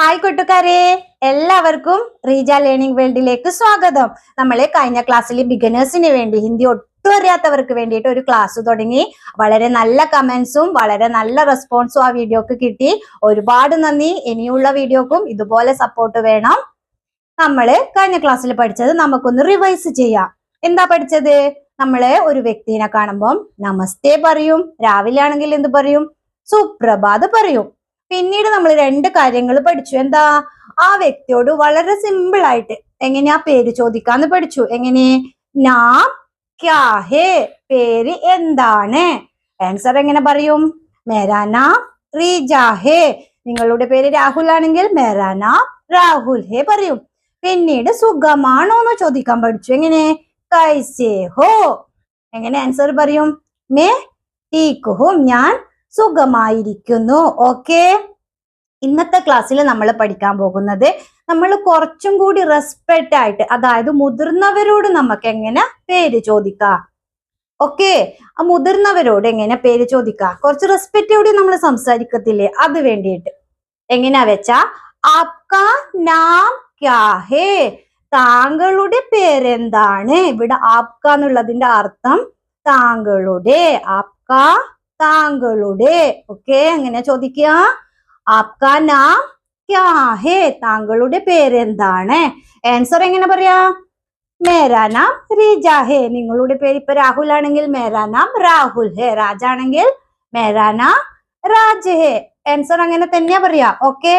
Hi കൂട്ടുകാരെ എല്ലാവർക്കും Reeja learning വേൾഡിലേക്ക് സ്വാഗതം. നമ്മൾ കഴിഞ്ഞ ക്ലാസ്സിൽ ബിഗിനേഴ്സിന് വേണ്ടി ഹിന്ദി ഒട്ടും അറിയാത്തവർക്ക് വേണ്ടിയിട്ട് ഒരു ക്ലാസ് തുടങ്ങി. വളരെ നല്ല കമന്റ്സും വളരെ നല്ല റെസ്പോൺസും ആ വീഡിയോക്ക് കിട്ടി. ഒരുപാട് നന്ദി. ഇനിയുള്ള വീഡിയോക്കും ഇതുപോലെ സപ്പോർട്ട് വേണം. നമ്മൾ കഴിഞ്ഞ ക്ലാസ്സിൽ പഠിച്ചത് നമുക്കൊന്ന് റിവൈസ് ചെയ്യാം. എന്താ പഠിച്ചത്? നമ്മൾ ഒരു വ്യക്തിനെ കാണുമ്പോൾ നമസ്തേ പറയും. രാവിലെ ആണെങ്കിൽ എന്ത് പറയും? സുപ്രഭാത് പറയും. പിന്നീട് നമ്മൾ രണ്ട് കാര്യങ്ങൾ പഠിച്ചു. എന്താ? ആ വ്യക്തിയോട് വളരെ സിമ്പിൾ ആയിട്ട് എങ്ങനെയാ പേര് ചോദിക്കാന്ന് പഠിച്ചു. എങ്ങനെ? നാം ക്യാ ഹേ പേര് എന്താണ്? ആൻസർ എങ്ങനെ പറയും? മേരാ നാം ഹേ നിങ്ങളുടെ പേര് രാഹുൽ ആണെങ്കിൽ മേരാ നാം രാഹുൽ ഹേ പറയും. പിന്നീട് സുഖമാണോ എന്ന് ചോദിക്കാൻ പഠിച്ചു. എങ്ങനെ? കൈസേ ഹോ. എങ്ങനെ ആൻസർ പറയും? മേ ടീക്ക് ഹും ഞാൻ സുഖമായിരിക്കുന്നു. ഓക്കെ ഇന്നത്തെ ക്ലാസ്സിൽ നമ്മൾ പഠിക്കാൻ പോകുന്നത് നമ്മൾ കുറച്ചും കൂടി റെസ്പെക്റ്റ് ആയിട്ട് അതായത് മുതിർന്നവരോട് നമുക്ക് എങ്ങനെ പേര് ചോദിക്കാം? ഓക്കെ ആ മുതിർന്നവരോട് എങ്ങനെ പേര് ചോദിക്കാം? കുറച്ച് റെസ്പെക്റ്റോടെ നമ്മൾ സംസാരിക്കത്തില്ലേ? അത് വേണ്ടിയിട്ട്. എങ്ങനെയാ വെച്ചാ ആപ്കാ നാം ക്യാ ഹേ? താങ്കളുടെ പേരെന്താണ്? ഇവിടെ ആപ്ക എന്നുള്ളതിന്റെ അർത്ഥം താങ്കളുടെ ആപ്ക താങ്കളുടെ ഓക്കെ അങ്ങനെ ചോദിക്കുക ആപ്കാ നാം ക്യാ ഹേ? താങ്കളുടെ പേരെന്താണ്? ആൻസർ എങ്ങനെ പറയാ? മേരാ നാം റീജ ഹേ. നിങ്ങളുടെ പേര് ഇപ്പൊ രാഹുൽ ആണെങ്കിൽ മേരാ നാം രാഹുൽ ഹേ. രാജാണെങ്കിൽ മേരാ നാം രാജ് ഹേ. ആൻസർ അങ്ങനെ തന്നെയാ പറയാ ഓക്കെ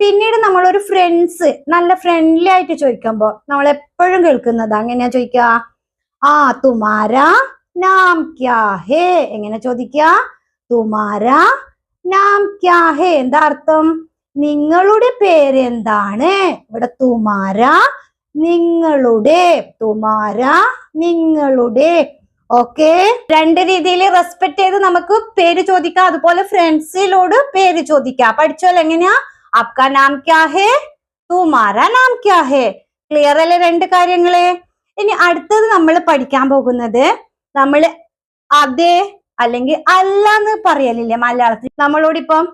പിന്നീട് നമ്മൾ ഒരു ഫ്രണ്ട്സ് നല്ല ഫ്രണ്ട്ലി ആയിട്ട് ചോദിക്കുമ്പോ നമ്മൾ എപ്പോഴും കേൾക്കുന്നത്. അങ്ങനെയാ ചോദിക്കുക ആ തുമാരാ നാം ക്യാ ഹേ? എങ്ങനെ ചോദിക്ക തുമാരാ നാം ക്യാ ഹേ? എന്താ അർത്ഥം? നിങ്ങളുടെ പേര് എന്താണ് ഇവിടെ തുമാര നിങ്ങളുടെ തുമാര നിങ്ങളുടെ. ഓക്കെ? രണ്ട് രീതിയിൽ റെസ്പെക്ട് ചെയ്ത് നമുക്ക് പേര് ചോദിക്കാം. അതുപോലെ ഫ്രണ്ട്സിലോട് പേര് ചോദിക്കാം. പഠിച്ചോല്ലോ എങ്ങനെയാ? ആപ്കാ നാം ക്യാ ഹേ തുമാര നാം ക്യാ ഹേ. ക്ലിയർ അല്ലേ രണ്ട് കാര്യങ്ങൾ? ഇനി അടുത്തത് നമ്മൾ പഠിക്കാൻ പോകുന്നത് നമ്മൾ അതെ അല്ലെങ്കിൽ അല്ല എന്ന് പറയലില്ലേ മലയാളത്തിൽ? നമ്മളോട് ഇപ്പം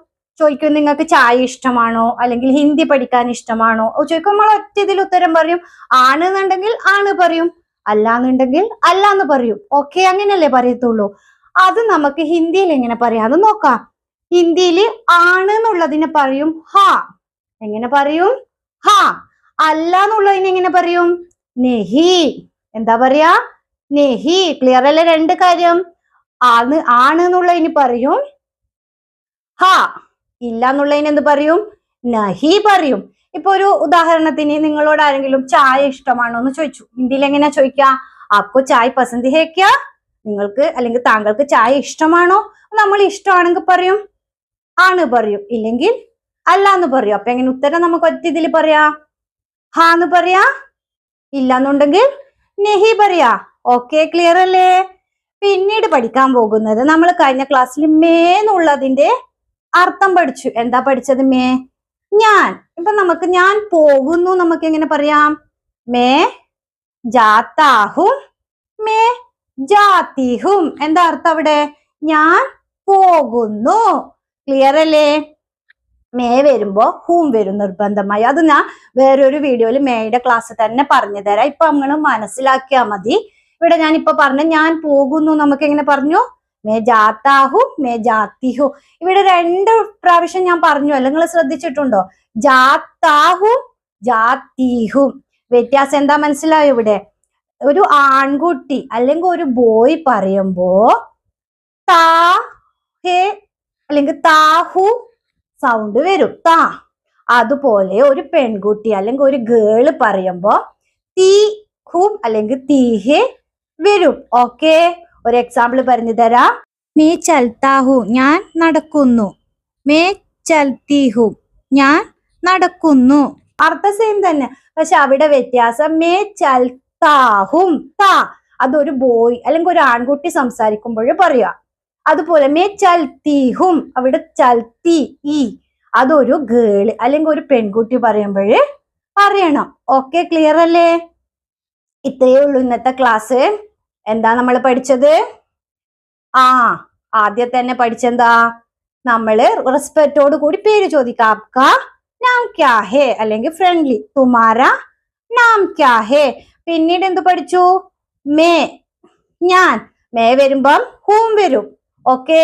ചോദിക്കും നിങ്ങൾക്ക് ചായ ഇഷ്ടമാണോ? അല്ലെങ്കിൽ ഹിന്ദി പഠിക്കാൻ ഇഷ്ടമാണോ? ചോദിക്കും നമ്മൾ ഒറ്റ ഇതിൽ ഉത്തരം പറയും. ആണെന്നുണ്ടെങ്കിൽ ആണ് പറയും. അല്ല എന്നുണ്ടെങ്കിൽ അല്ല എന്ന് പറയും. ഓക്കെ അങ്ങനെയല്ലേ പറയത്തുള്ളൂ. അത് നമുക്ക് ഹിന്ദിയിൽ എങ്ങനെ പറയാന്ന് നോക്കാം. ഹിന്ദിയിൽ ആണ് എന്നുള്ളതിനെ പറയും ഹാ. എങ്ങനെ പറയും? ഹാ. അല്ല എങ്ങനെ പറയും? നെഹി. എന്താ പറയാ? നെഹി ക്ലിയർ അല്ലേ രണ്ട് കാര്യം? ആണ് ആണ് എന്നുള്ളതിന് പറയും. ഹാ ഇല്ല എന്നുള്ളതിന് എന്ത് പറയും? നഹി പറയും. ഇപ്പൊ ഒരു ഉദാഹരണത്തിന് നിങ്ങളോട് ആരെങ്കിലും ചായ ഇഷ്ടമാണോ എന്ന് ചോദിച്ചു. ഹിന്ദിയിൽ എങ്ങനെയാ ചോദിക്കുക ആപ്കോ ചായ പസന്ത് ഹേ ക്യാ? നിങ്ങൾക്ക് അല്ലെങ്കിൽ താങ്കൾക്ക് ചായ ഇഷ്ടമാണോ? നമ്മൾ ഇഷ്ടമാണെങ്കിൽ പറയും. ആണ് പറയും. ഇല്ലെങ്കിൽ അല്ല എന്ന് പറയും. അപ്പൊ എങ്ങനെ ഉത്തരം നമുക്ക് ഒറ്റ ഇതിൽ പറയാ? ഹാ എന്ന് പറയാ? ഇല്ല എന്നുണ്ടെങ്കിൽ നെഹി പറയാ. ഓക്കെ ക്ലിയർ അല്ലേ? പിന്നീട് പഠിക്കാൻ പോകുന്നത് നമ്മൾ കഴിഞ്ഞ ക്ലാസ്സിൽ മേ എന്നുള്ളതിന്റെ അർത്ഥം പഠിച്ചു. എന്താ പഠിച്ചത് മേ? ഞാൻ. ഇപ്പൊ നമുക്ക് ഞാൻ പോകുന്നു നമുക്ക് എങ്ങനെ പറയാം? മേ ജാത്താഹും മേ ജാത്തിഹും എന്താ അർത്ഥം അവിടെ? ഞാൻ പോകുന്നു. ക്ലിയർ അല്ലേ? മേ വരുമ്പോ ഹൂം വരും നിർബന്ധമായി. അത് ഞാൻ വേറൊരു വീഡിയോയിൽ മേയുടെ ക്ലാസ് തന്നെ പറഞ്ഞു തരാം ഇപ്പൊ നമ്മൾ മനസ്സിലാക്കിയാ മതി. ഇവിടെ ഞാൻ ഇപ്പൊ പറഞ്ഞു ഞാൻ പോകുന്നു നമുക്ക് എങ്ങനെ പറഞ്ഞു? മേ ജാത്താഹു മേ ജാത്തിഹു ഇവിടെ രണ്ട് പ്രാവശ്യം ഞാൻ പറഞ്ഞു അല്ല? നിങ്ങൾ ശ്രദ്ധിച്ചിട്ടുണ്ടോ? ജാത്താഹും ജാത്തിഹും വ്യത്യാസം എന്താ മനസ്സിലായോ ഇവിടെ? ഒരു ആൺകുട്ടി അല്ലെങ്കിൽ ഒരു ബോയ് പറയുമ്പോ താ ഹേ അല്ലെങ്കിൽ താഹു സൗണ്ട് വരും. താ. അതുപോലെ ഒരു പെൺകുട്ടി അല്ലെങ്കിൽ ഒരു ഗേൾ പറയുമ്പോ തീ ഹും അല്ലെങ്കിൽ തീഹെ വരും. ഓക്കെ ഒരു എക്സാമ്പിൾ പറഞ്ഞു തരാം. മേ ചൽത്താഹു ഞാൻ നടക്കുന്നു. മേ ചൽത്തിഹു ഞാൻ നടക്കുന്നു. അർത്ഥം സെയിം തന്നെ. പക്ഷെ അവിടെ വ്യത്യാസം മേ ചൽത്താഹും താ അതൊരു ബോയ് അല്ലെങ്കിൽ ഒരു ആൺകുട്ടി സംസാരിക്കുമ്പോഴും പറയാ അതുപോലെ മേ ചൽത്തിഹും അവിടെ ചൽത്തി ഈ അതൊരു ഗേൾ അല്ലെങ്കിൽ ഒരു പെൺകുട്ടി പറയുമ്പോഴേ പറയണം. ഓക്കെ ക്ലിയർ അല്ലേ? ഇത്രയേ ഉള്ളൂ ഇന്നത്തെ ക്ലാസ് എന്താ നമ്മൾ പഠിച്ചത്? ആ ആദ്യം തന്നെ പഠിച്ചെന്താ? നമ്മൾ റെസ്പെക്റ്റോട് കൂടി പേര് ചോദിക്കാം. നാം ക്യാ ഹേ? അല്ലെങ്കിൽ ഫ്രണ്ട്ലി തുമാര നാം ക്യാ ഹേ? പിന്നീട് എന്ത് പഠിച്ചു? മേ ഞാൻ. മേ വരുമ്പം ഹൂം വരും. ഓക്കെ?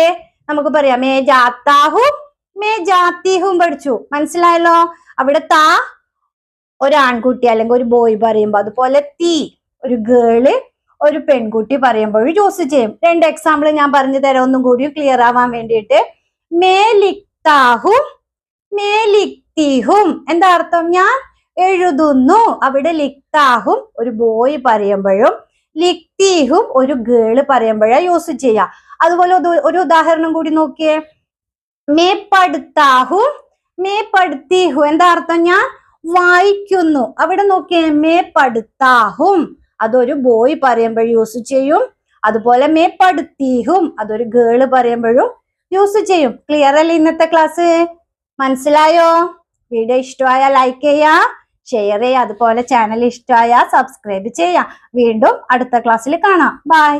നമുക്ക് പറയാം. മേ ജാത്താഹും മേ ജാത്തിഹും പഠിച്ചു. മനസ്സിലായല്ലോ? അവിടെ താ ഒരു ആൺകുട്ടി അല്ലെങ്കിൽ ഒരു ബോയ് പറയുമ്പോൾ അതുപോലെ തീ ഒരു ഗേൾ ഒരു പെൺകുട്ടി പറയുമ്പോൾ യൂസ് ചെയ്യും. രണ്ട് എക്സാമ്പിൾ ഞാൻ പറഞ്ഞു തരാം. ഒന്നും കൂടി ക്ലിയർ ആവാൻ വേണ്ടിയിട്ട്. മേലിക്താഹും മേലിക്തിഹും. എന്താ അർത്ഥം? ഞാൻ എഴുതുന്നു. അവിടെ ലിക്താഹും ഒരു ബോയ് പറയുമ്പോഴും ലിക്തിഹും ഒരു ഗേൾ പറയുമ്പോഴാ യൂസ് ചെയ്യുക. അതുപോലെ ഒരു ഉദാഹരണം കൂടി നോക്കിയേ. മേ പടുത്താഹും മേ പടുത്തിഹു എന്താ അർത്ഥം? ഞാൻ വായിക്കുന്നു. അവിടെ നോക്കിയേ മേ പടുത്താഹും. അതൊരു ബോയ് പറയുമ്പോൾ യൂസ് ചെയ്യും. അതുപോലെ മേ പടുത്തീഹും. അതൊരു ഗേൾ പറയുമ്പോഴും യൂസ് ചെയ്യും. ക്ലിയർ അല്ലേ ഇന്നത്തെ ക്ലാസ് മനസ്സിലായോ? വീഡിയോ ഇഷ്ടമായ ലൈക്ക് ചെയ്യാം. ഷെയർ ചെയ്യുക അതുപോലെ ചാനൽ ഇഷ്ടമായ സബ്സ്ക്രൈബ് ചെയ്യാം. വീണ്ടും അടുത്ത ക്ലാസ്സിൽ കാണാം. ബൈ